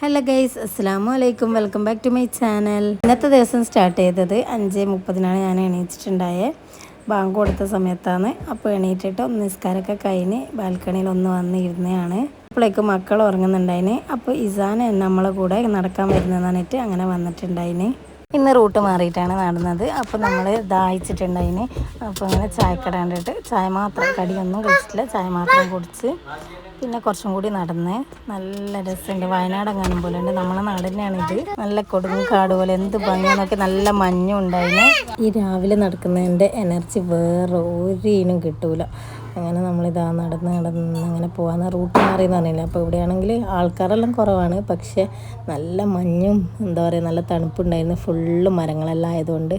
Hello guys അസ്സാമു അലൈക്കും welcome back to my channel. ഇന്നത്തെ ദിവസം സ്റ്റാർട്ട് ചെയ്തത് അഞ്ച് മുപ്പതിനാണ് ഞാൻ എണീച്ചിട്ടുണ്ടായത് ബാങ്ക് കൊടുത്ത സമയത്താണ്. അപ്പോൾ എണീറ്റിട്ട് ഒന്ന് നിസ്കാരമൊക്കെ കഴിഞ്ഞ് ബാൽക്കണിയിൽ ഒന്ന് വന്ന് ഇരുന്നതാണ് അപ്പോഴേക്കും മക്കൾ ഉറങ്ങുന്നുണ്ടായിന്. അപ്പോൾ ഇസാൻ നമ്മളെ കൂടെ നടക്കാൻ വരുന്നതാണിട്ട് അങ്ങനെ വന്നിട്ടുണ്ടായിന്. ഇന്ന് റൂട്ട് മാറിയിട്ടാണ് നടന്നത്. അപ്പോൾ നമ്മൾ ദാഹിച്ചിട്ടുണ്ടായിന് അപ്പോൾ അങ്ങനെ ചായക്കട കണ്ടിട്ട് ചായ മാത്രം കടിയൊന്നും കഴിച്ചിട്ടില്ല. ചായ മാത്രം കുടിച്ച് പിന്നെ കുറച്ചും കൂടി നടന്ന് നല്ല രസമുണ്ട്. വയനാട് എങ്ങാനും പോലെ ഉണ്ട്. നമ്മളെ തന്നെയാണിത് നല്ല കൊടുങ്കാട് പോലെ എന്ത് ഭംഗിയെന്നൊക്കെ നല്ല മഞ്ഞും ഉണ്ടായിന്. ഈ രാവിലെ നടക്കുന്നതിന്റെ എനർജി വേറെ ഒരു ഇനും കിട്ടൂല. അങ്ങനെ നമ്മളിതാ നടന്ന് നടന്ന് അങ്ങനെ പോകാൻ റൂട്ട് മാറി എന്ന് പറഞ്ഞില്ല. അപ്പോൾ ഇവിടെയാണെങ്കിൽ ആൾക്കാരെല്ലാം കുറവാണ്. പക്ഷേ നല്ല മഞ്ഞും എന്താ പറയുക നല്ല തണുപ്പുണ്ടായിരുന്നു ഫുള്ള് മരങ്ങളെല്ലാം ആയതുകൊണ്ട്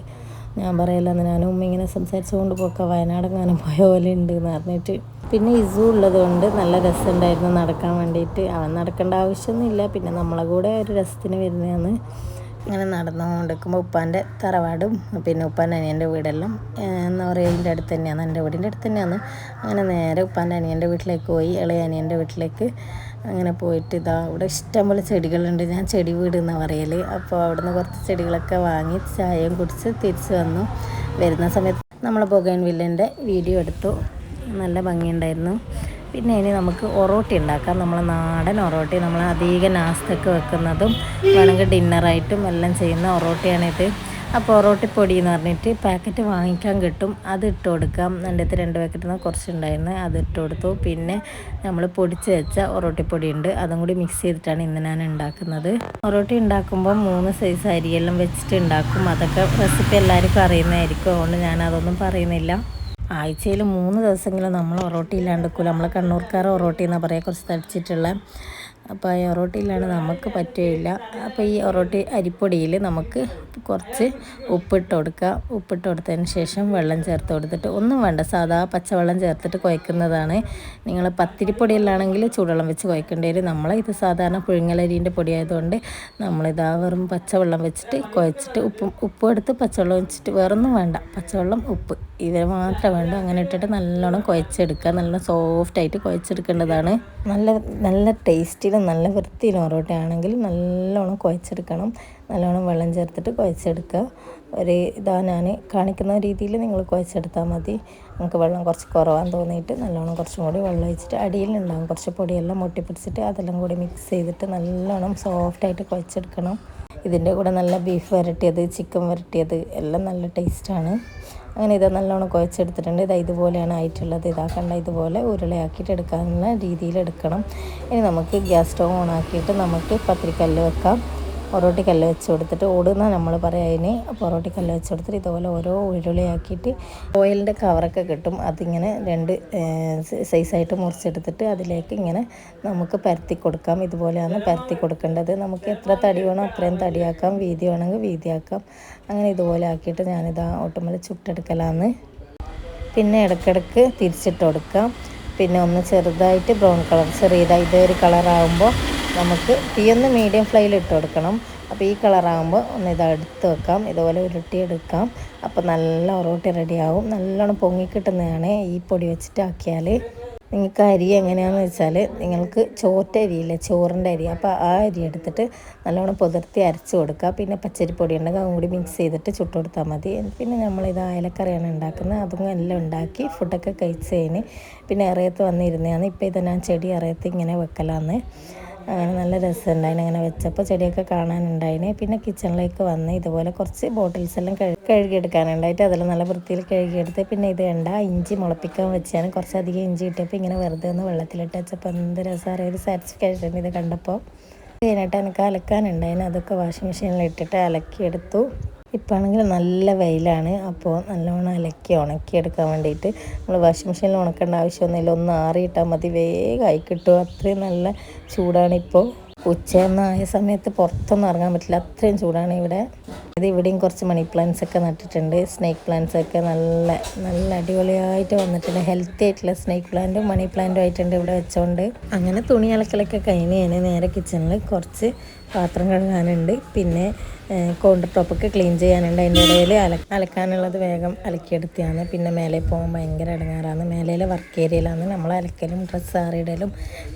ഞാൻ പറയല്ല ഞാനും ഉമ്മ ഇങ്ങനെ സംസാരിച്ചുകൊണ്ട് പോക്ക. വയനാടെങ്ങാനും പോയ പോലെ ഉണ്ട് എന്ന് പറഞ്ഞിട്ട്. പിന്നെ ഇസു ഉള്ളത് കൊണ്ട് നല്ല രസമുണ്ടായിരുന്നു നടക്കാൻ വേണ്ടിയിട്ട്. അവൻ നടക്കേണ്ട ആവശ്യമൊന്നുമില്ല. പിന്നെ നമ്മളെ കൂടെ ഒരു രസത്തിന് വരുന്നതാണ്. ഇങ്ങനെ നടന്നുകൊണ്ടിരിക്കുമ്പോൾ ഉപ്പാന്റെ തറവാടും പിന്നെ ഉപ്പാന്റെ അനിയന്റെ വീടെല്ലാം എന്താ പറയുക ഇതിന്റെ അടുത്ത് തന്നെയാണ്. എന്റെ വീടിന്റെ അടുത്ത് തന്നെയാണ്. അങ്ങനെ നേരെ ഉപ്പാന്റെ അനിയന്റെ വീട്ടിലേക്ക് പോയി. ഇളയ അനിയന്റെ വീട്ടിലേക്ക് അങ്ങനെ പോയിട്ട് ഇതാ ഇവിടെ ഇഷ്ടംപോലെ ചെടികളുണ്ട്. ഞാൻ ചെടി വീട് എന്ന് പറയൽ അപ്പോൾ അവിടുന്ന് കുറച്ച് ചെടികളൊക്കെ വാങ്ങി ചായയും കുടിച്ച് തിരിച്ച് വന്നു. വരുന്ന സമയത്ത് നമ്മൾ ബൊഗൈൻ വില്ലന്റെ വീഡിയോ എടുത്തു. നല്ല ഭംഗിയുണ്ടായിരുന്നു. പിന്നെ ഇനി നമുക്ക് ഒറോട്ടി ഉണ്ടാക്കാം. നമ്മൾ നാടൻ ഒറോട്ടി നമ്മൾ അധികം നാസ്തക്ക് വെക്കുന്നതും വേണമെങ്കിൽ ഡിന്നറായിട്ടും എല്ലാം ചെയ്യുന്ന ഒറോട്ടിയാണിത്. അപ്പോൾ പൊടി എന്ന് പറഞ്ഞിട്ട് പാക്കറ്റ് വാങ്ങിക്കാൻ കിട്ടും. അത് ഇട്ട് കൊടുക്കാം. എന്റെ അടുത്ത് രണ്ട് പാക്കറ്റിൽ നിന്ന് കുറച്ചുണ്ടായിരുന്നു. അത് ഇട്ട് കൊടുത്തു. പിന്നെ നമ്മൾ പൊടിച്ച് വെച്ച ഒറോട്ടിപ്പൊടി ഉണ്ട് അതും കൂടി മിക്സ് ചെയ്തിട്ടാണ് ഇന്ന് ഞാൻ ഉണ്ടാക്കുന്നത്. ഒറോട്ടി ഉണ്ടാക്കുമ്പോൾ മൂന്ന് സൈസ് അരിയെല്ലാം വെച്ചിട്ട് ഉണ്ടാക്കും. അതൊക്കെ റെസിപ്പി എല്ലാവർക്കും അറിയുന്നതായിരിക്കും. അതുകൊണ്ട് ഞാൻ അതൊന്നും പറയുന്നില്ല. ആഴ്ചയിൽ മൂന്ന് ദിവസമെങ്കിലും നമ്മൾ ഒറോട്ടി ഇല്ലാണ്ടിരിക്കില്ല നമ്മൾ കണ്ണൂർക്കാർ ഒറോട്ടി എന്നാണ് പറയുക കുറച്ച് തടിച്ചിട്ടുള്ള അപ്പോൾ ഈ ഒറോട്ടിയിലാണ് നമുക്ക് പറ്റുകയില്ല. അപ്പോൾ ഈ ഒറോട്ടി അരിപ്പൊടിയിൽ നമുക്ക് കുറച്ച് ഉപ്പിട്ട് കൊടുക്കുക ഉപ്പിട്ട് കൊടുത്തതിന് ശേഷം വെള്ളം ചേർത്ത് കൊടുത്തിട്ട് ഒന്നും വേണ്ട സാധാ പച്ചവെള്ളം ചേർത്തിട്ട് കുഴക്കുന്നതാണ്. നിങ്ങൾ പത്തിരിപ്പൊടിയിലാണെങ്കിൽ ചൂടുവെള്ളം വെച്ച് കുഴക്കേണ്ടി വരും. നമ്മൾ ഇത് സാധാരണ പുഴുങ്ങലരീന്റെ പൊടിയായതുകൊണ്ട് നമ്മളിതാ വെറും പച്ചവെള്ളം വെച്ചിട്ട് കുഴച്ചിട്ട് ഉപ്പും ഉപ്പും എടുത്ത് പച്ചവെള്ളം വെച്ചിട്ട് വേറൊന്നും വേണ്ട. പച്ചവെള്ളം ഉപ്പ്. ഇത് മാത്രം വേണ്ട. അങ്ങനെ ഇട്ടിട്ട് നല്ലോണം കുഴച്ചെടുക്കുക. നല്ല സോഫ്റ്റായിട്ട് കുഴച്ചെടുക്കേണ്ടതാണ്. നല്ല നല്ല ടേസ്റ്റിലും നല്ല വൃത്തിയിലും ഒറോട്ട ആണെങ്കിൽ നല്ലോണം കുഴച്ചെടുക്കണം. നല്ലോണം വെള്ളം ചേർത്തിട്ട് കുഴച്ചെടുക്കുക. ഒരു ഇതാ ഞാൻ കാണിക്കുന്ന രീതിയിൽ നിങ്ങൾ കുഴച്ചെടുത്താൽ മതി. നമുക്ക് വെള്ളം കുറച്ച് കുറവാന്ന് തോന്നിയിട്ട് നല്ലോണം കുറച്ചും കൂടി വെള്ളം ഒഴിച്ചിട്ട് അടിയിലുണ്ടാകും കുറച്ച് പൊടിയെല്ലാം മുട്ടിപ്പിടിച്ചിട്ട് അതെല്ലാം കൂടി മിക്സ് ചെയ്തിട്ട് നല്ലോണം സോഫ്റ്റായിട്ട് കുഴച്ചെടുക്കണം. ഇതിന്റെ കൂടെ നല്ല ബീഫ് വരട്ടിയത് ചിക്കൻ വരട്ടിയത് എല്ലാം നല്ല ടേസ്റ്റാണ് അങ്ങനെ ഇത് നല്ലോണം കുഴച്ചെടുത്തിട്ടുണ്ട്. ഇതാ ഇതുപോലെയാണ് ആയിട്ടുള്ളത്. ഇതാ കണ്ട ഇതുപോലെ ഉരുളയാക്കിയിട്ട് എടുക്കാനുള്ള രീതിയിൽ എടുക്കണം ഇനി നമുക്ക് ഗ്യാസ് സ്റ്റവ് ഓൺ ആക്കിയിട്ട് നമുക്ക് പത്തിരിക്കല്ല് വെക്കാം. പൊറോട്ടി കല്ല് വെച്ച് കൊടുത്തിട്ട് ഓടുന്ന നമ്മൾ പറയാം അതിന് പൊറോട്ടി കല്ല് വെച്ച് കൊടുത്തിട്ട് ഇതുപോലെ ഓരോ ഉരുളിയാക്കിയിട്ട് ഓയിലിന്റെ കവറൊക്കെ കിട്ടും. അതിങ്ങനെ രണ്ട് സൈസായിട്ട് മുറിച്ചെടുത്തിട്ട് അതിലേക്ക് ഇങ്ങനെ നമുക്ക് പരത്തി കൊടുക്കാം. ഇതുപോലെയാണ് പരത്തി കൊടുക്കേണ്ടത്. നമുക്ക് എത്ര തടി വേണോ അത്രയും തടിയാക്കാം. വീതി വേണമെങ്കിൽ വീതിയാക്കാം. അങ്ങനെ ഇതുപോലെ ആക്കിയിട്ട് ഞാനിതാ ഓട്ടമല ചുട്ടെടുക്കലാന്ന്. പിന്നെ ഇടയ്ക്കിടയ്ക്ക് തിരിച്ചിട്ട് കൊടുക്കാം. പിന്നെ ഒന്ന് ചെറുതായിട്ട് ബ്രൗൺ കളർ ചെറിയതായി ഒരു കളറാകുമ്പോൾ നമുക്ക് തീയൊന്ന് മീഡിയം ഫ്ലെയിൽ ഇട്ട് കൊടുക്കണം. അപ്പോൾ ഈ കളറാകുമ്പോൾ ഒന്ന് ഇത് എടുത്ത് വെക്കാം. ഇതുപോലെ ഉരുട്ടിയെടുക്കാം അപ്പോൾ നല്ല ഒറോട്ടി റെഡിയാവും നല്ലോണം പൊങ്ങിക്കിട്ടുന്നതാണ് ഈ പൊടി വെച്ചിട്ട് ആക്കിയാൽ നിങ്ങൾക്ക് അരി എങ്ങനെയാണെന്ന് വെച്ചാൽ നിങ്ങൾക്ക് ചോറ്റ അരിയില്ലേ ചോറിന്റെ അരി. അപ്പോൾ ആ അരി എടുത്തിട്ട് നല്ലോണം പുതിർത്തി അരച്ച് കൊടുക്കുക പിന്നെ പച്ചരിപ്പൊടി ഉണ്ടെങ്കിൽ അതും കൂടി മിക്സ് ചെയ്തിട്ട് ചുട്ട് കൊടുത്താൽ മതി. പിന്നെ നമ്മളിത് അയലക്കറിയാണ് ഉണ്ടാക്കുന്നത്. അതും എല്ലാം ഉണ്ടാക്കി ഫുഡൊക്കെ കഴിച്ചതിന്. പിന്നെ ഇറയത്ത് വന്നിരുന്നതാണ്. ഇപ്പോൾ ഇത് ഞാൻ ചെടി ഇറയത്ത് ഇങ്ങനെ വെക്കലാന്ന്. അങ്ങനെ നല്ല രസമുണ്ടായിന്. അങ്ങനെ വെച്ചപ്പോൾ ചെടിയൊക്കെ കാണാനുണ്ടായിന്. പിന്നെ കിച്ചണിലേക്ക് വന്ന് ഇതുപോലെ കുറച്ച് ബോട്ടിൽസ് എല്ലാം കഴുകിയെടുക്കാനുണ്ടായിട്ട് അതെല്ലാം നല്ല വൃത്തിയിൽ കഴുകിയെടുത്ത് പിന്നെ ഇത് വേണ്ട ഇഞ്ചി മുളപ്പിക്കാൻ വെച്ചാണ്. കുറച്ചധികം ഇഞ്ചി കിട്ടിയപ്പോൾ ഇങ്ങനെ വെറുതെ ഒന്ന് വെള്ളത്തിലിട്ട് വെച്ചപ്പോൾ എന്ത് രസമാണ് ഒരു സാറ്റിസ്ഫാക്ഷൻ ഇത് കണ്ടപ്പോൾ ഇതിനായിട്ട് എനിക്ക് അലക്കാനുണ്ടായിന്. അതൊക്കെ വാഷിംഗ് മെഷീനിൽ ഇട്ടിട്ട് അലക്കിയെടുത്തു. ഇപ്പം ആണെങ്കിൽ നല്ല വെയിലാണ്. അപ്പോൾ നല്ലവണ്ണം അലക്കി ഉണക്കിയെടുക്കാൻ വേണ്ടിയിട്ട് നമ്മൾ വാഷിംഗ് മെഷീനിൽ ഉണക്കേണ്ട ആവശ്യമൊന്നുമില്ല. ഒന്ന് ആറിയിട്ടാൽ മതി. വേഗമായി കിട്ടും. അത്രയും നല്ല ചൂടാണിപ്പോൾ ഉച്ചയെന്നായ സമയത്ത് പുറത്തൊന്നും ഇറങ്ങാൻ പറ്റില്ല. അത്രയും ചൂടാണ് ഇവിടെ. അത് ഇവിടെയും കുറച്ച് മണി പ്ലാന്റ്സ് ഒക്കെ നട്ടിട്ടുണ്ട്. സ്നേക്ക് പ്ലാന്റ്സ് ഒക്കെ നല്ല നല്ല അടിപൊളിയായിട്ട് വന്നിട്ടുണ്ട്. ഹെൽത്തി ആയിട്ടുള്ള സ്നേക്ക് പ്ലാന്റും മണി പ്ലാന്റും ആയിട്ടുണ്ട് ഇവിടെ വെച്ചോണ്ട്. അങ്ങനെ തുണി അലക്കലൊക്കെ കഴിഞ്ഞ് ഞാൻ നേരെ കിച്ചണിൽ കുറച്ച് പാത്രം കഴുകാനുണ്ട്. പിന്നെ കൗണ്ടർ ടോപ്പൊക്കെ ക്ലീൻ ചെയ്യാനുണ്ട്. അതിന്റെ ഇടയിൽ അല അലക്കാനുള്ളത് വേഗം അലക്കിയെടുത്തിയാണ് പിന്നെ മേലെ പോകാൻ ഭയങ്കര ഇടങ്ങാറാണ്. മേലെ വർക്ക് ഏരിയയിലാണ് നമ്മൾ അലക്കലും ഡ്രസ്സ് ആറിയിടലും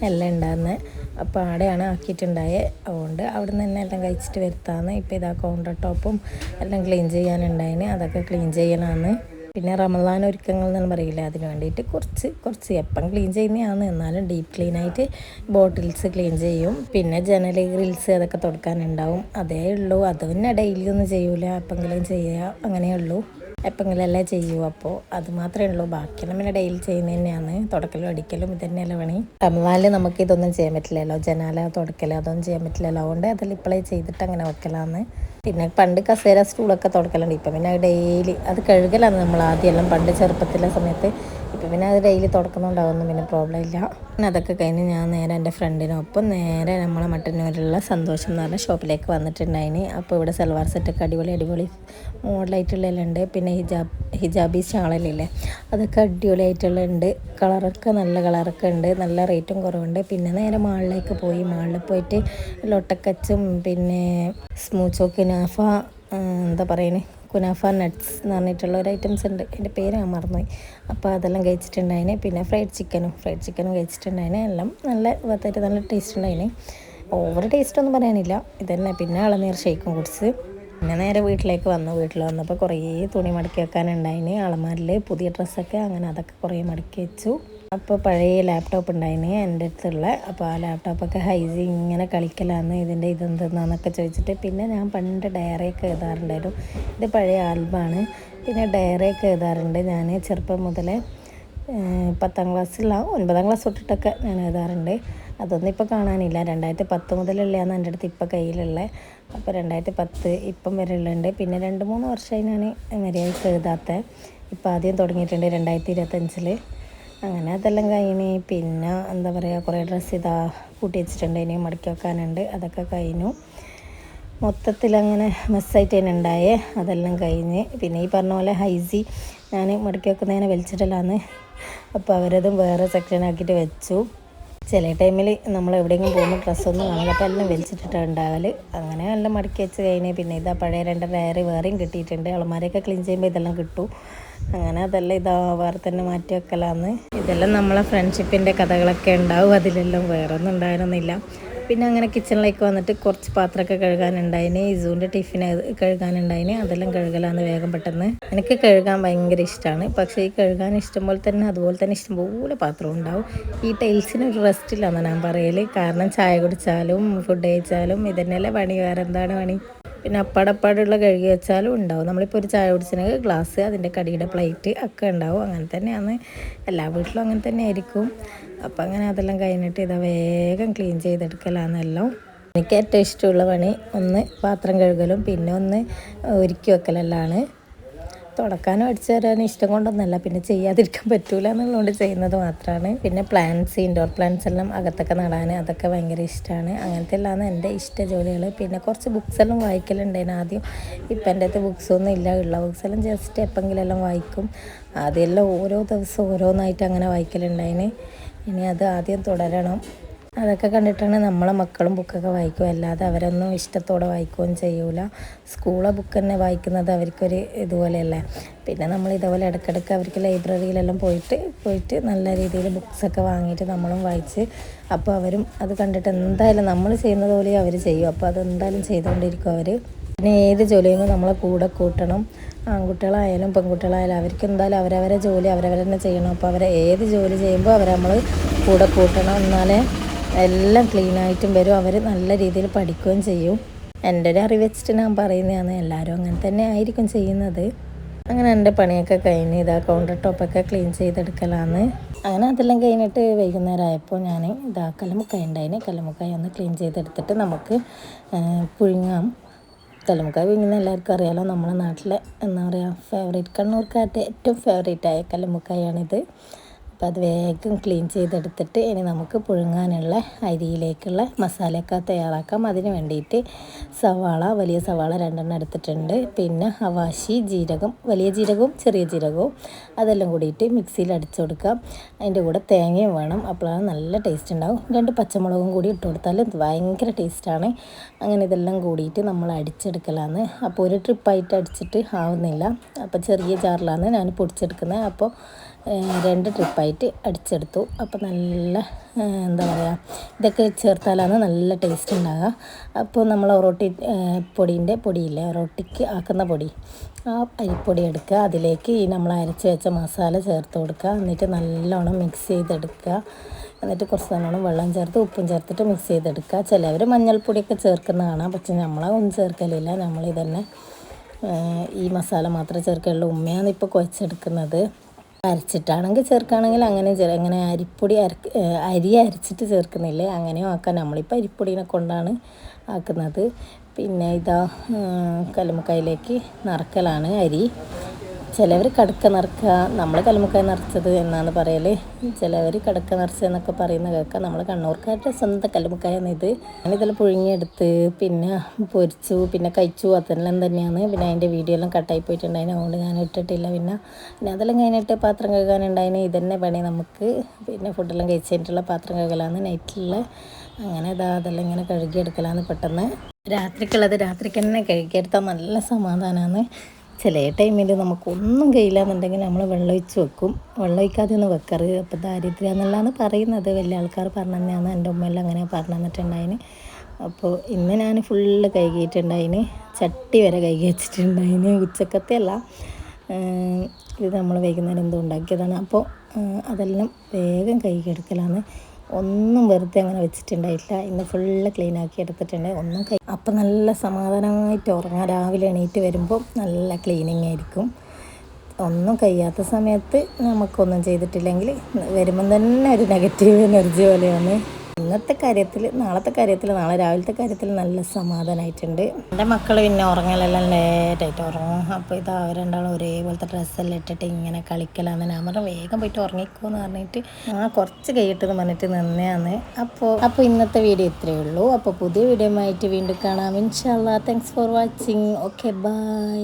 എല്ലാം ഉണ്ടായിരുന്നത് അപ്പോൾ ആടെയാണ് ആക്കിയിട്ടുണ്ടായത് അതുകൊണ്ട് അവിടെ നിന്ന് തന്നെ എല്ലാം കഴിച്ചിട്ട് വരുത്താന്ന്. ഇപ്പോൾ ഇതാ കൗണ്ടർ ടോപ്പും എല്ലാം ക്ലീൻ ചെയ്യാനുണ്ടായിന്. അതൊക്കെ ക്ലീൻ ചെയ്യണമെന്ന് പിന്നെ റമദാൻ ഒരുക്കങ്ങൾ എന്ന് പറയില്ല അതിന് വേണ്ടിയിട്ട് കുറച്ച് കുറച്ച് എപ്പം ക്ലീൻ ചെയ്യുന്നതാണ്. എന്നാലും ഡീപ്പ് ക്ലീൻ ആയിട്ട് ബോട്ടിൽസ് ക്ലീൻ ചെയ്യും. പിന്നെ ജനൽ ഗ്രിൽസ് അതൊക്കെ തുടക്കാനുണ്ടാവും. അതേ ഉള്ളൂ. അത് പിന്നെ ഡെയിലി ഒന്നും ചെയ്യൂല. എപ്പെങ്കിലും ചെയ്യുക അങ്ങനെയേ ഉള്ളൂ. എപ്പെങ്കിലല്ലേ ചെയ്യൂ അപ്പോൾ അത് മാത്രമേ ഉള്ളൂ. ബാക്കിയെല്ലാം പിന്നെ ഡെയിലി ചെയ്യുന്നത് തന്നെയാണ്. തുടക്കലും അടിക്കലും ഇത് തന്നെയല്ല പണി. റമദാനിൽ നമുക്ക് ഇതൊന്നും ചെയ്യാൻ പറ്റില്ലല്ലോ. ജനാല തുടക്കൽ അതൊന്നും ചെയ്യാൻ പറ്റില്ലല്ലോ. അതുകൊണ്ട് അതിൽ ഇപ്പോഴേ ചെയ്തിട്ട് അങ്ങനെ വെക്കലാന്ന്. പിന്നെ പണ്ട് കസേര സ്റ്റൂളൊക്കെ തുടക്കലുണ്ട്. ഇപ്പം പിന്നെ ഡെയിലി അത് കഴുകലാണ് നമ്മൾ ആദ്യമെല്ലാം പണ്ട് ചെറുപ്പത്തിലെ സമയത്ത് ഇപ്പം പിന്നെ അത് ഡെയിലി തുടക്കുന്നുണ്ടാകുന്നു പിന്നെ പ്രോബ്ലം ഇല്ല. പിന്നെ അതൊക്കെ കഴിഞ്ഞ് ഞാൻ നേരെ എന്റെ ഫ്രണ്ടിനൊപ്പം നേരെ നമ്മളെ മട്ടന്നൂരിലുള്ള സന്തോഷം എന്ന് പറഞ്ഞ ഷോപ്പിലേക്ക് വന്നിട്ടുണ്ടായിന്. അപ്പോൾ ഇവിടെ സൽവാർ സെറ്റൊക്കെ അടിപൊളി അടിപൊളി മോഡലായിട്ടുള്ളതെല്ലാം ഉണ്ട് പിന്നെ ഹിജാബ് ഹിജാബി ഷാളലില്ലേ അതൊക്കെ അടിപൊളിയായിട്ടുള്ളുണ്ട് കളറൊക്കെ നല്ല കളറൊക്കെ ഉണ്ട്. നല്ല റേറ്റും കുറവുണ്ട്. പിന്നെ നേരെ മാളിലേക്ക് പോയി. മാളിൽ പോയിട്ട് ലൊട്ടക്കച്ചും പിന്നെ സ്മൂച്ചോക്കിനാഫ എന്താ പറയുന്നത് കുനാഫ നട്ട്സ് എന്ന് പറഞ്ഞിട്ടുള്ള ഒരു ഐറ്റംസ് ഉണ്ട്. എന്റെ പേര് ഞാൻ മറന്നുപോയി. അപ്പോൾ അതെല്ലാം കഴിച്ചിട്ടുണ്ടായിന്. പിന്നെ ഫ്രൈഡ് ചിക്കനും ഫ്രൈഡ് ചിക്കനും കഴിച്ചിട്ടുണ്ടായിന്. എല്ലാം നല്ല വത്തായിട്ട് നല്ല ടേസ്റ്റ് ഉണ്ടായിന്. ഓവർ ടേസ്റ്റ് ഒന്നും പറയാനില്ല. ഇതന്നെ. പിന്നെ ഇളനീർ ഷേക്കും കുടിച്ച്. പിന്നെ നേരെ വീട്ടിലേക്ക് വന്നു. വീട്ടിൽ വന്നപ്പോൾ കുറേ തുണി മടക്കി വെക്കാനുണ്ടായിന്. അളമാരിൽ പുതിയ ഡ്രസ്സൊക്കെ അങ്ങനെ അതൊക്കെ കുറേ മടക്കി വെച്ചു. അപ്പോൾ പഴയ ലാപ്ടോപ്പ് ഉണ്ടായിന് എന്റെ അടുത്തുള്ള. അപ്പോൾ ആ ലാപ്ടോപ്പൊക്കെ ഹൈസി ഇങ്ങനെ കളിക്കലാന്ന് ഇതിന്റെ ഇതെന്തെന്നാന്നൊക്കെ ചോദിച്ചിട്ട് പിന്നെ ഞാൻ പണ്ട് ഡയറിയൊക്കെ എഴുതാറുണ്ടായിരുന്നു. ഇത് പഴയ ആൽബമാണ് പിന്നെ ഡയറിയൊക്കെ എഴുതാറുണ്ട്. ഞാൻ ചെറുപ്പം മുതലേ പത്താം ക്ലാസ്സിലാവും ഒൻപതാം ക്ലാസ് തൊട്ടിട്ടൊക്കെ ഞാൻ എഴുതാറുണ്ട്. അതൊന്നും ഇപ്പോൾ കാണാനില്ല. രണ്ടായിരത്തി പത്ത് മുതലുള്ളതാണ് എന്റെ അടുത്ത് ഇപ്പോൾ കയ്യിലുള്ളത് അപ്പോൾ രണ്ടായിരത്തി പത്ത് ഇപ്പം വരെ ഉള്ളുണ്ട് പിന്നെ രണ്ട് മൂന്ന് വർഷമായി ഞാൻ മര്യാദയ്ക്ക് എഴുതാത്ത. ഇപ്പോൾ ആദ്യം തുടങ്ങിയിട്ടുണ്ട് രണ്ടായിരത്തി ഇരുപത്തഞ്ചിൽ അങ്ങനെ അതെല്ലാം കഴിഞ്ഞ് പിന്നെ എന്താ പറയുക കുറേ ഡ്രസ്സ് ഇതാ കൂട്ടി വെച്ചിട്ടുണ്ട്. ഇനി മടക്കി വെക്കാനുണ്ട്. അതൊക്കെ കഴിഞ്ഞു. മൊത്തത്തിൽ അങ്ങനെ മെസ്സായിട്ട് തന്നെ ഉണ്ടായേ. അതെല്ലാം കഴിഞ്ഞ്. പിന്നെ ഈ പറഞ്ഞ പോലെ ഹൈസി ഞാൻ മടക്കി വെക്കുന്നതിനെ വലിച്ചിട്ടില്ലാന്ന് അപ്പോൾ അവരതും വേറെ സെക്ഷനാക്കിയിട്ട് വെച്ചു. ചില ടൈമിൽ നമ്മൾ എവിടെയെങ്കിലും പോകുമ്പോൾ ഡ്രസ്സൊന്നും കാണില്ല അപ്പോൾ എല്ലാം വലിച്ചിട്ടിട്ടാണ് ഉണ്ടാകൽ അങ്ങനെ എല്ലാം മടക്കി വെച്ച് കഴിഞ്ഞ് പിന്നെ ഇതാ പഴയ രണ്ട് വേറെ വേറെയും കിട്ടിയിട്ടുണ്ട്. അളമാരെയൊക്കെ ക്ലീൻ ചെയ്യുമ്പോൾ ഇതെല്ലാം കിട്ടും. അങ്ങനെ അതെല്ലാം ഇതാ വേറെ തന്നെ മാറ്റി വെക്കലാന്ന്. ഇതെല്ലാം നമ്മളെ ഫ്രണ്ട്ഷിപ്പിന്റെ കഥകളൊക്കെ ഉണ്ടാവും. അതിലെല്ലാം വേറെ ഒന്നും ഉണ്ടായിരുന്നില്ല. പിന്നെ അങ്ങനെ കിച്ചണിലേക്ക് വന്നിട്ട് കുറച്ച് പാത്രമൊക്കെ കഴുകാനുണ്ടായിന്. ഇസുവിന്റെ ടിഫിൻ കഴുകാനുണ്ടായിന്. അതെല്ലാം കഴുകലാന്ന് വേഗം പെട്ടെന്ന്. എനിക്ക് കഴുകാൻ ഭയങ്കര ഇഷ്ടമാണ് പക്ഷേ ഈ കഴുകാൻ ഇഷ്ടം പോലെ തന്നെ അതുപോലെ തന്നെ ഇഷ്ടംപോലെ പാത്രം ഉണ്ടാവും. ഈ ടൈൽസിന് ഒരു റെസ്റ്റ് ഇല്ലാന്ന് ഞാൻ പറയൽ കാരണം ചായ കുടിച്ചാലും ഫുഡ് കഴിച്ചാലും ഇതന്നെയല്ലേ പണി. വേറെ എന്താണ് പണി? പിന്നെ അപ്പാടപ്പാടുള്ള കഴുകി വെച്ചാലും ഉണ്ടാവും. നമ്മളിപ്പോൾ ഒരു ചായ കുടിച്ചിട്ടുണ്ടെങ്കിൽ ഗ്ലാസ് അതിന്റെ കടിയുടെ പ്ലേറ്റ് ഒക്കെ ഉണ്ടാവും. അങ്ങനെ തന്നെയാണ്. എല്ലാ വീട്ടിലും അങ്ങനെ തന്നെ ആയിരിക്കും അപ്പോൾ അങ്ങനെ അതെല്ലാം കഴിഞ്ഞിട്ട് ഇതാ വേഗം ക്ലീൻ ചെയ്തെടുക്കലാണെല്ലാം എനിക്ക് ഏറ്റവും ഇഷ്ടമുള്ള പണി ഒന്ന് പാത്രം കഴുകലും പിന്നെ ഒന്ന് ഒരുക്കി വെക്കലെല്ലാണ് തുടക്കാനും അടിച്ചു തരാനും ഇഷ്ടം കൊണ്ടൊന്നല്ല. പിന്നെ ചെയ്യാതിരിക്കാൻ പറ്റൂല എന്നുള്ളതുകൊണ്ട് ചെയ്യുന്നത് മാത്രമാണ് പിന്നെ പ്ലാന്റ്സ് ഇൻഡോർ പ്ലാന്റ്സ് എല്ലാം അകത്തൊക്കെ നടാൻ അതൊക്കെ ഭയങ്കര ഇഷ്ടമാണ് അങ്ങനത്തെ എല്ലാമാണ് എന്റെ ഇഷ്ട ജോലികൾ പിന്നെ കുറച്ച് ബുക്സ് എല്ലാം വായിക്കലുണ്ടായിരുന്നു. ആദ്യം ഇപ്പം എന്റെ അടുത്ത് ബുക്സ് ഒന്നും ഇല്ല. ഉള്ള ബുക്സ് എല്ലാം ജസ്റ്റ് എപ്പെങ്കിലും എല്ലാം വായിക്കും. ആദ്യമെല്ലാം ഓരോ ദിവസം ഓരോന്നായിട്ട് അങ്ങനെ വായിക്കലുണ്ടായിന്. ഇനി അത് ആദ്യം തുടരണം. അതൊക്കെ കണ്ടിട്ടാണ് നമ്മളെ മക്കളും ബുക്കൊക്കെ വായിക്കും. അല്ലാതെ അവരൊന്നും ഇഷ്ടത്തോടെ വായിക്കുകയും ചെയ്യൂല. സ്കൂളെ ബുക്ക് തന്നെ വായിക്കുന്നത് അവർക്കൊരു ഇതുപോലെയല്ലേ. പിന്നെ നമ്മൾ ഇതുപോലെ ഇടയ്ക്കിടയ്ക്ക് അവർക്ക് ലൈബ്രറിയിലെല്ലാം പോയിട്ട് പോയിട്ട് നല്ല രീതിയിൽ ബുക്സൊക്കെ വാങ്ങിയിട്ട് നമ്മളും വായിച്ച് അപ്പോൾ അവരും അത് കണ്ടിട്ട് എന്തായാലും നമ്മൾ ചെയ്യുന്നത് പോലെ അവർ ചെയ്യും. അപ്പോൾ അത് എന്തായാലും ചെയ്തുകൊണ്ടിരിക്കും അവർ പിന്നെ ഏത് ജോലിയും നമ്മളെ കൂടെ കൂട്ടണം. ആൺകുട്ടികളായാലും പെൺകുട്ടികളായാലും അവർക്ക് എന്തായാലും അവരവരെ ജോലി അവരവരെ തന്നെ ചെയ്യണം. അപ്പോൾ അവരെ ഏത് ജോലി ചെയ്യുമ്പോൾ അവരെ നമ്മൾ കൂടെ കൂട്ടണം. എന്നാലേ എല്ലാം ക്ലീനായിട്ടും വരും. അവർ നല്ല രീതിയിൽ പഠിക്കുകയും ചെയ്യും. എന്റെ ഒരു അറിവ് വെച്ചിട്ട് ഞാൻ പറയുന്നതാണ് എല്ലാവരും അങ്ങനെ തന്നെ ആയിരിക്കും ചെയ്യുന്നത്. അങ്ങനെ എന്റെ പണിയൊക്കെ കഴിഞ്ഞ് ഇതാ കൗണ്ടർ ടോപ്പൊക്കെ ക്ലീൻ ചെയ്തെടുക്കലാണ്. അങ്ങനെ അതെല്ലാം കഴിഞ്ഞിട്ട് വൈകുന്നേരം ആയപ്പോൾ ഞാൻ ഇതാ കലമുക്കായി ഉണ്ടായിന്. കലമുക്കായി ഒന്ന് ക്ലീൻ ചെയ്തെടുത്തിട്ട് നമുക്ക് പുഴുങ്ങാം. കലമുക്കായി പുഴുങ്ങുന്ന എല്ലാവർക്കും അറിയാലോ നമ്മുടെ നാട്ടിലെ എന്താ പറയുക ഫേവറേറ്റ് കണ്ണൂർക്കാരുടെ ഏറ്റവും ഫേവറേറ്റായ കല്ലുമുക്കായാണിത് അപ്പോൾ അത് വേഗം ക്ലീൻ ചെയ്തെടുത്തിട്ട് ഇനി നമുക്ക് പുഴുങ്ങാനുള്ള അരിയിലേക്കുള്ള മസാലയൊക്കെ തയ്യാറാക്കാം. അതിന് വേണ്ടിയിട്ട് സവാള വലിയ സവാള രണ്ടെണ്ണം എടുത്തിട്ടുണ്ട്. പിന്നെ അവാശി ജീരകം വലിയ ജീരകവും ചെറിയ ജീരകവും അതെല്ലാം കൂടിയിട്ട് മിക്സിയിൽ അടിച്ചു കൊടുക്കാം അതിന്റെ കൂടെ തേങ്ങയും വേണം. അപ്പോഴാണ് നല്ല ടേസ്റ്റ് ഉണ്ടാകും രണ്ട് പച്ചമുളകും കൂടി ഇട്ട് കൊടുത്താൽ ഭയങ്കര ടേസ്റ്റാണ് അങ്ങനെ ഇതെല്ലാം കൂടിയിട്ട് നമ്മൾ അടിച്ചെടുക്കലാന്ന്. അപ്പോൾ ഒരു ട്രിപ്പായിട്ട് അടിച്ചിട്ട് ആവുന്നില്ല. അപ്പോൾ ചെറിയ ജാറിലാണ് ഞാൻ പൊടിച്ചെടുക്കുന്നത്. അപ്പോൾ രണ്ട് ട്രിപ്പായിട്ട് അടിച്ചെടുത്തു. അപ്പോൾ നല്ല എന്താ പറയുക ഇതൊക്കെ ചേർത്താലാണ് നല്ല ടേസ്റ്റ് ഉണ്ടാകുക അപ്പോൾ നമ്മൾ ഒറോട്ടി ഏഹ്, പൊടീന്റെ പൊടിയില്ലേ ഒറോട്ടിക്ക് ആക്കുന്ന പൊടി. ആ അരിപ്പൊടി എടുക്കുക. അതിലേക്ക് ഈ നമ്മൾ അരച്ച് വെച്ച മസാല ചേർത്ത് കൊടുക്കുക. എന്നിട്ട് നല്ലോണം മിക്സ് ചെയ്തെടുക്കുക. എന്നിട്ട് കുറച്ച് നല്ലോണം വെള്ളം ചേർത്ത് ഉപ്പും ചേർത്തിട്ട് മിക്സ് ചെയ്തെടുക്കുക. ചിലവർ മഞ്ഞൾപ്പൊടിയൊക്കെ ചേർക്കുന്ന കാണാം. പക്ഷെ നമ്മളതൊന്നും ചേർക്കലില്ല. നമ്മൾ ഇതന്നെ ഈ മസാല മാത്രമേ ചേർക്കുള്ളൂ ഉമ്മയാണ് ഇപ്പോൾ കുഴച്ചെടുക്കുന്നത്. അരച്ചിട്ടാണെങ്കിൽ ചേർക്കുകയാണെങ്കിൽ അങ്ങനെ അങ്ങനെ അരിപ്പൊടി അരക്ക് അരി അരച്ചിട്ട് ചേർക്കുന്നില്ലേ? അങ്ങനെയും ആക്കാം. നമ്മളിപ്പോൾ അരിപ്പൊടീനെ കൊണ്ടാണ് ആക്കുന്നത്. പിന്നെ ഇതാ കല്ലുമ്മക്കായിലേക്ക് നിറക്കലാണ് അരി. ചിലവർ കടക്ക നിറക്കുക നമ്മൾ കല്ലുമ്മക്കായ നിറച്ചത് എന്നാണ് പറയൽ ചിലവർ കടക്ക നിറച്ചത് എന്നൊക്കെ പറയുന്ന കേൾക്കാം. നമ്മൾ കണ്ണൂർക്കാരുടെ സ്വന്തം കലമുക്കായാണ് ഇത്. ഞാനിതെല്ലാം പുഴുങ്ങിയെടുത്ത് പിന്നെ പൊരിച്ചു പിന്നെ കഴിച്ചു. അതെല്ലാം തന്നെയാണ്. പിന്നെ അതിന്റെ വീഡിയോ എല്ലാം കട്ടായി പോയിട്ടുണ്ടായിന്. അതുകൊണ്ട് ഞാൻ ഇട്ടിട്ടില്ല പിന്നെ. പിന്നെ അതെല്ലാം കഴിഞ്ഞിട്ട് പാത്രം കഴുകാനുണ്ടായിന്. ഇതന്നെ പണി നമുക്ക്. പിന്നെ ഫുഡെല്ലാം കഴിച്ചിട്ടുള്ള പാത്രം കഴുകലാണ്. നൈറ്റിലുള്ള അങ്ങനെ ഇതാ അതെല്ലാം ഇങ്ങനെ കഴുകിയെടുക്കലാണ് പെട്ടെന്ന്. രാത്രിക്കുള്ളത് രാത്രിക്ക് തന്നെ കഴുകിയെടുത്താൽ നല്ല സമാധാനമാണ് ചില ടൈമിൽ നമുക്കൊന്നും കഴിയില്ല എന്നുണ്ടെങ്കിൽ നമ്മൾ വെള്ളമൊഴിച്ച് വെക്കും. വെള്ളമൊഴിക്കാതെ ഒന്ന് വെക്കറ് അപ്പോൾ ദാരിദ്ര്യം എന്നുള്ളതാണ് പറയുന്നത്. വലിയ ആൾക്കാർ പറഞ്ഞു തന്നെയാണ് എന്റെ ഉമ്മയെല്ലാം അങ്ങനെ പറഞ്ഞു തന്നിട്ടുണ്ടായിന് അപ്പോൾ ഇന്ന് ഞാൻ ഫുള്ള് കഴുകിയിട്ടുണ്ടായിന്. ചട്ടി വരെ കഴുകി വെച്ചിട്ടുണ്ടായിന്. ഉച്ചക്കത്തെ അല്ല ഇത് നമ്മൾ വൈകുന്നേരം എന്തോ ഉണ്ടാക്കിയതാണ്. അപ്പോൾ അതെല്ലാം വേഗം കഴുകിയെടുക്കലാണ് ഒന്നും വെറുതെ അങ്ങനെ വെച്ചിട്ടുണ്ടായിട്ടില്ല. ഇന്ന് ഫുള്ള് ക്ലീൻ ആക്കി എടുത്തിട്ടുണ്ട്. ഒന്നും കൈ അപ്പം നല്ല സമാധാനമായിട്ട് ഉറങ്ങാം. രാവിലെ എണീറ്റ് വരുമ്പോൾ നല്ല ക്ലീനിങ് ആയിരിക്കും. ഒന്നും കഴിയാത്ത സമയത്ത് നമുക്കൊന്നും ചെയ്തിട്ടില്ലെങ്കിൽ വരുമ്പം തന്നെ ഒരു നെഗറ്റീവ് എനർജി പോലെയാണ്. ഇന്നത്തെ കാര്യത്തിൽ നാളത്തെ കാര്യത്തിൽ നാളെ രാവിലത്തെ കാര്യത്തിൽ നല്ല സമാധാനമായിട്ടുണ്ട് എന്റെ മക്കൾ പിന്നെ ഉറങ്ങലെല്ലാം ലേറ്റായിട്ട് ഉറങ്ങും. അപ്പോൾ ഇത് അവർ രണ്ടാളും ഒരേപോലത്തെ ഡ്രസ്സെല്ലാം ഇട്ടിട്ട് ഇങ്ങനെ കളിക്കലാന്ന് ഞാൻ പറഞ്ഞു വേഗം പോയിട്ട് ഉറങ്ങിക്കോന്ന് പറഞ്ഞിട്ട് ആ കുറച്ച് കൈയിട്ടെന്ന് പറഞ്ഞിട്ട് നിന്നെയാന്ന്. അപ്പോൾ അപ്പോൾ ഇന്നത്തെ വീഡിയോ ഇത്രയേ ഉള്ളൂ. അപ്പോൾ പുതിയ വീഡിയോ ആയിട്ട് വീണ്ടും കാണാം. ഇൻഷാല്ലാ thanks for watching okay bye